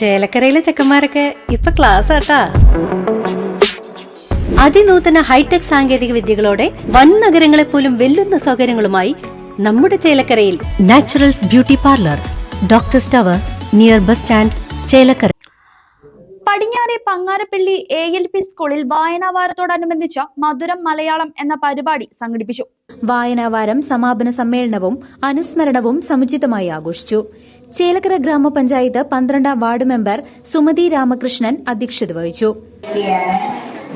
ചേലക്കരയിലെ ചെക്കന്മാരൊക്കെ ഇപ്പൊ ക്ലാസ് ആട്ടാ. അതിനൂതന ഹൈടെക് സാങ്കേതിക വിദ്യകളോടെ വൻ നഗരങ്ങളെ പോലും വെല്ലുന്ന സൗകര്യങ്ങളുമായി നമ്മുടെ ചേലക്കരയിൽ naturals beauty parlour doctor tower near bus stand Chelakkara. പടിഞ്ഞാറെ പങ്ങാരപ്പള്ളി എ എൽ പി സ്കൂളിൽ വായനാ വാരത്തോടനുബന്ധിച്ച് മധുരം മലയാളം എന്ന പരിപാടി സംഘടിപ്പിച്ചു. വായനാവാരം സമാപന സമ്മേളനവും അനുസ്മരണവും സമുചിതമായി ആഘോഷിച്ചു. ചേലക്കര ഗ്രാമപഞ്ചായത്ത് പന്ത്രണ്ടാം വാർഡ് മെമ്പർ സുമതി രാമകൃഷ്ണൻ അധ്യക്ഷത വഹിച്ചു.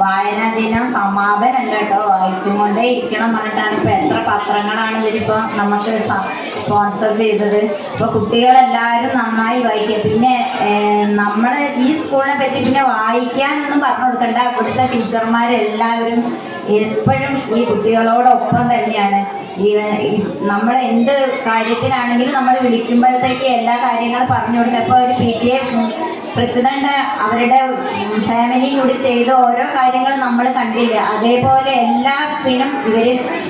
വായനാ ദിനം സമാപനം കേട്ടോ. വായിച്ചും കൊണ്ടേ ഇരിക്കണം പറഞ്ഞിട്ടാണ് ഇപ്പൊ എത്ര പത്രങ്ങളാണ് ഇവരിപ്പോ നമുക്ക് സ്പോൺസർ ചെയ്തത്. അപ്പൊ കുട്ടികളെല്ലാവരും നന്നായി വായിക്കുക. പിന്നെ നമ്മൾ ഈ സ്കൂളിനെ പറ്റി പിന്നെ വായിക്കാനൊന്നും പറഞ്ഞു കൊടുക്കണ്ട. ഇവിടുത്തെ ടീച്ചർമാരെല്ലാവരും എപ്പോഴും ഈ കുട്ടികളോടൊപ്പം തന്നെയാണ്. ഈ നമ്മൾ എന്ത് കാര്യത്തിനാണെങ്കിലും നമ്മൾ വിളിക്കുമ്പോഴത്തേക്ക് എല്ലാ കാര്യങ്ങളും പറഞ്ഞു കൊടുക്കുക. ഇപ്പോൾ ഒരു പി ടി എ പ്രസിഡന്റ് അവരുടെ ഫാമിലി കൂടി ചെയ്ത ഓരോ കാര്യങ്ങളും നമ്മൾ കണ്ടില്ല? അതേപോലെ എല്ലാത്തിനും ഇവർ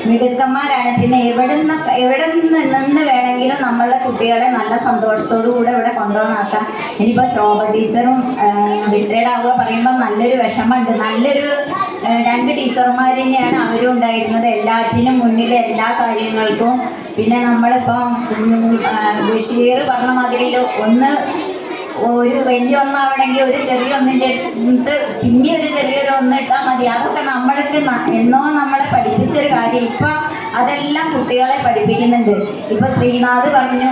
മിടുക്കന്മാരാണ്. പിന്നെ എവിടെ നിന്ന് എവിടെ നിന്ന് വേണമെങ്കിലും നമ്മളുടെ കുട്ടികളെ നല്ല സന്തോഷത്തോടു കൂടെ ഇവിടെ കൊണ്ടുവന്നാക്കാം ഇനിയിപ്പോൾ ശോഭ ടീച്ചറും റിട്ടയർഡ് ആവുക പറയുമ്പോൾ നല്ലൊരു വിഷമമുണ്ട്. നല്ലൊരു രണ്ട് ടീച്ചർമാർ തന്നെയാണ് അവരും ഉണ്ടായിരുന്നത്. എല്ലാറ്റിനും മുന്നിൽ എല്ലാ കാര്യങ്ങൾക്കും. പിന്നെ നമ്മളിപ്പം ബഷീർ പറഞ്ഞ മാതിരി ഒന്ന് ഒരു വലിയ ഒന്നാവണമെങ്കിൽ ഒരു ചെറിയ ഒന്നിന്റെ അടുത്ത് പിന്നെ ഒരു ചെറിയൊരു ഒന്ന് ഇട്ടാൽ മതി. അതൊക്കെ നമ്മൾക്ക് എന്നോ നമ്മളെ പഠിപ്പിച്ചൊരു കാര്യം. ഇപ്പം അതെല്ലാം കുട്ടികളെ പഠിപ്പിക്കുന്നുണ്ട്. ഇപ്പൊ ശ്രീനാഥ് പറഞ്ഞു.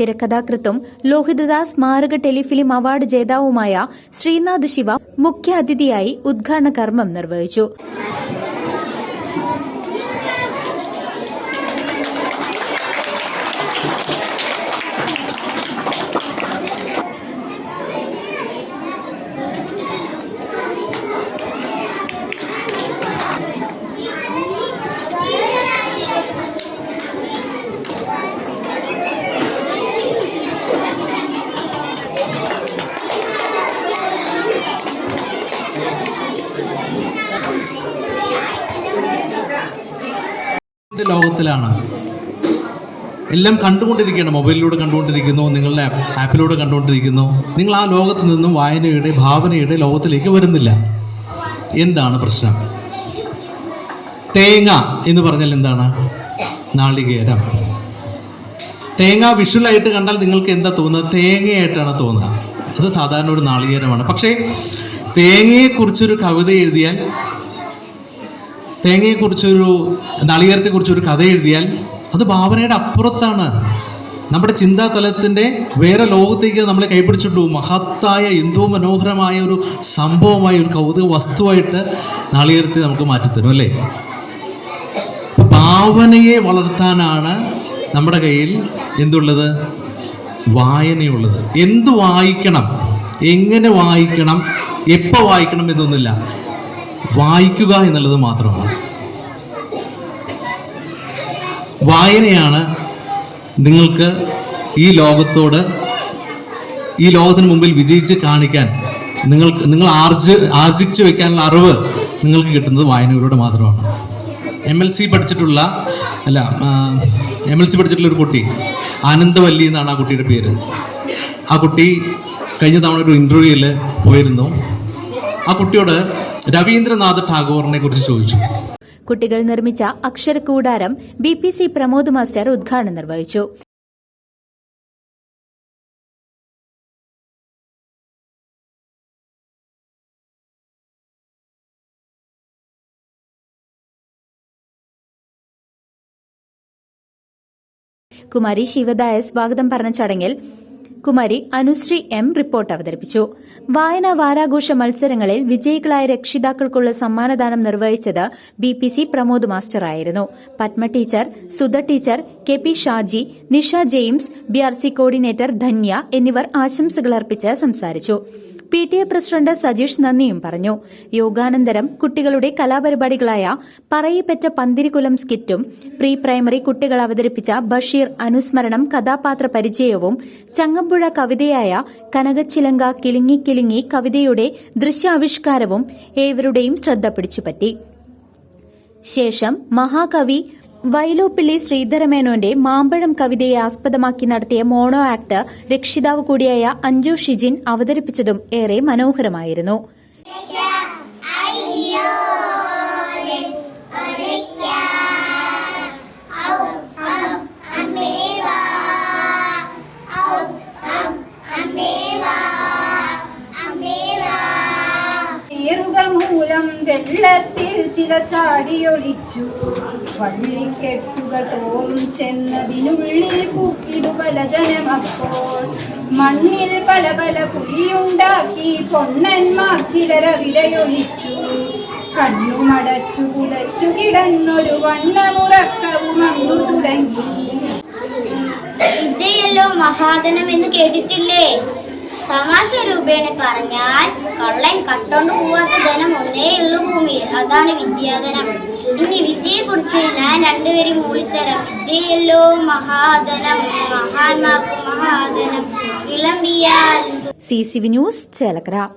തിരക്കഥാകൃത്തും ലോഹിതദാസ് സ്മാരക ടെലിഫിലിം അവാർഡ് ജേതാവുമായ ശ്രീനാഥ് ശിവ മുഖ്യാതിഥിയായി ഉദ്ഘാടന കർമ്മം നിർവഹിച്ചു. ന്റെ ലോകത്തിലാണ്? എല്ലാം കണ്ടുകൊണ്ടിരിക്കുകയാണ്. മൊബൈലിലൂടെ കണ്ടുകൊണ്ടിരിക്കുന്നു. നിങ്ങളുടെ ആപ്പിലൂടെ കണ്ടുകൊണ്ടിരിക്കുന്നു. നിങ്ങൾ ആ ലോകത്ത് നിന്നും വായനയുടെ ഭാവനയുടെ ലോകത്തിലേക്ക് വരുന്നില്ല. എന്താണ് പ്രശ്നം? തേങ്ങ എന്ന് പറഞ്ഞാൽ എന്താണ്? നാളികേരം. തേങ്ങ വിഷ്വലായിട്ട് കണ്ടാൽ നിങ്ങൾക്ക് എന്താ തോന്നുന്നത് തേങ്ങയായിട്ടാണ് തോന്നുക. അത് സാധാരണ ഒരു നാളികേരമാണ്. പക്ഷേ തേങ്ങയെക്കുറിച്ചൊരു കവിത എഴുതിയാൽ തേങ്ങയെക്കുറിച്ചൊരു നളികരത്തെക്കുറിച്ചൊരു കഥ എഴുതിയാൽ അത് ഭാവനയുടെ അപ്പുറത്താണ്. നമ്മുടെ ചിന്താതലത്തിന്റെ വേറെ ലോകത്തേക്ക് നമ്മളെ കൈപിടിച്ചിട്ടു. മഹത്തായ എന്തോ മനോഹരമായ ഒരു സംഭവമായ ഒരു കൗതുക വസ്തുവായിട്ട് നാളികേരത്തെ നമുക്ക് മാറ്റിത്തരും അല്ലേ? ഭാവനയെ വളർത്താനാണ് നമ്മുടെ കയ്യിൽ എന്തുള്ളത്? വായനയുള്ളത്. എന്ത് വായിക്കണം? എങ്ങനെ വായിക്കണം? എപ്പോൾ വായിക്കണം എന്നൊന്നുമില്ല. വായിക്കുക എന്നുള്ളത് മാത്രമാണ്. വായനയാണ് നിങ്ങൾക്ക് ഈ ലോകത്തോട് ഈ ലോകത്തിന് മുമ്പിൽ വിജയിച്ച് കാണിക്കാൻ നിങ്ങൾക്ക് നിങ്ങൾ ആർജ് ആർജിച്ചു വെക്കാനുള്ള അറിവ് നിങ്ങൾക്ക് കിട്ടുന്നത് വായനയിലൂടെ മാത്രമാണ്. എം എൽ സി പഠിച്ചിട്ടുള്ള അല്ല എം എൽ സി പഠിച്ചിട്ടുള്ള ഒരു കുട്ടി ആനന്ദവല്ലി എന്നാണ് ആ കുട്ടിയുടെ പേര്. ആ കുട്ടി കഴിഞ്ഞ തവണ ഒരു ഇന്റർവ്യൂവിൽ പോയിരുന്നു. ആ കുട്ടിയോട് രവീന്ദ്രനാഥ് ടാഗോറിനെ കുറിച്ച് ചോദിച്ചു. കുട്ടികൾ നിർമ്മിച്ച അക്ഷരക്കൂടാരം B P C Pramod master ഉദ്ഘാടനം നിർവഹിച്ചു. കുമാരി ശിവദായ സ്വാഗതം പറഞ്ഞ ചടങ്ങിൽ കുമാരി അനുശ്രീ എം റിപ്പോർട്ട് അവതരിപ്പിച്ചു. വായനാ വാരാഘോഷ മത്സരങ്ങളിൽ വിജയികളായ രക്ഷിതാക്കൾക്കുള്ള സമ്മാനദാനം നിർവഹിച്ചത് B P C Pramod master ആയിരുന്നു. Padma teacher Sudha teacher K P Shaji Nisha James B R C coordinator Dhanya എന്നിവർ ആശംസകൾ അർപ്പിച്ച് സംസാരിച്ചു. P T A president Sajeesh നന്ദിയും പറഞ്ഞു. യോഗാനന്തരം കുട്ടികളുടെ കലാപരിപാടികളായ പറയിപ്പറ്റ പന്തിരികുലം സ്കിറ്റും പ്രീ പ്രൈമറി കുട്ടികൾ അവതരിപ്പിച്ച ബഷീർ അനുസ്മരണം കഥാപാത്ര പരിചയവും ചങ്ങമ്പുഴ കവിതയായ കനകച്ചിലങ്ക കിലുങ്ങി കിലുങ്ങി കവിതയുടെ ദൃശ്യാവിഷ്കാരവും ഏവരുടെയും ശ്രദ്ധ പിടിച്ചുപറ്റി. ശേഷം മഹാകവി വൈലോപ്പിള്ളി ശ്രീധരമേനോന്റെ മാമ്പഴം കവിതയെ ആസ്പദമാക്കി നടത്തിയ മോണോ ആക്ട് രക്ഷിതാവ് കൂടിയായ അഞ്ജു ഷിജിൻ അവതരിപ്പിച്ചതും ഏറെ മനോഹരമായിരുന്നു. വെള്ളത്തിൽ ചില ചാടിയൊളിച്ചു. വള്ളിക്കെട്ടുകൾ തോറും ചെന്നതിനുള്ളിൽ കൂക്കിതു പല ജനമപ്പോൾ മണ്ണിൽ പല പല കുഴിയുണ്ടാക്കി പൊണ്ണന്മാർ ചിലര വിലയൊളിച്ചു കണ്ണുമടച്ചു കുടച്ചു കിടന്നൊരു വണ്ണമുറക്കവും അങ്ങു തുടങ്ങി. ഇതേയല്ലോ മഹാധനം എന്ന് കേട്ടിട്ടില്ലേ? തമാശ രൂപേണ പറഞ്ഞാൽ കള്ളൻ കട്ടോണ്ട് പോവാത്ത ധനം ഒന്നേ ഉള്ളൂ ഭൂമിയിൽ. അതാണ് വിദ്യാധനം. ഇനി വിദ്യയെക്കുറിച്ച് ഞാൻ രണ്ടുപേരും മൂളിത്തരം. വിദ്യയല്ലോ മഹാധനം. മഹാന്മാർക്ക് മഹാധനം. വിളമ്പിയാൽ C C V news Chelakkara.